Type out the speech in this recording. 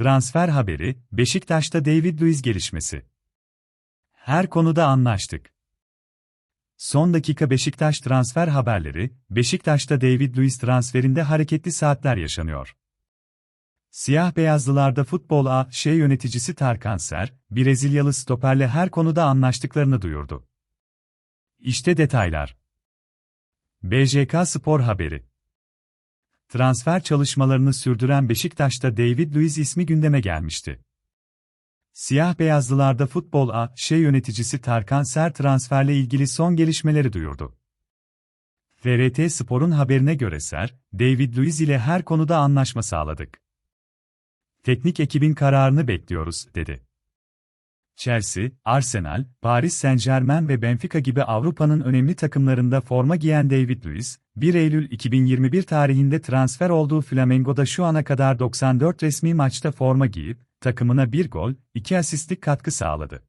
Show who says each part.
Speaker 1: Transfer haberi, Beşiktaş'ta David Luiz gelişmesi. Her konuda anlaştık. Son dakika Beşiktaş transfer haberleri, Beşiktaş'ta David Luiz transferinde hareketli saatler yaşanıyor. Siyah beyazlılarda futbol A.Ş. yöneticisi Tarkan Ser, Brezilyalı stoperle her konuda anlaştıklarını duyurdu. İşte detaylar. BJK Spor Haberi Transfer çalışmalarını sürdüren Beşiktaş'ta David Luiz ismi gündeme gelmişti. Siyah beyazlılarda futbol A.Ş. yöneticisi Tarkan Ser transferle ilgili son gelişmeleri duyurdu. FRT Spor'un haberine göre Ser, David Luiz ile her konuda anlaşma sağladık. Teknik ekibin kararını bekliyoruz, dedi. Chelsea, Arsenal, Paris Saint-Germain ve Benfica gibi Avrupa'nın önemli takımlarında forma giyen David Luiz, 1 Eylül 2021 tarihinde transfer olduğu Flamengo'da şu ana kadar 94 resmi maçta forma giyip, takımına bir gol, iki asistlik katkı sağladı.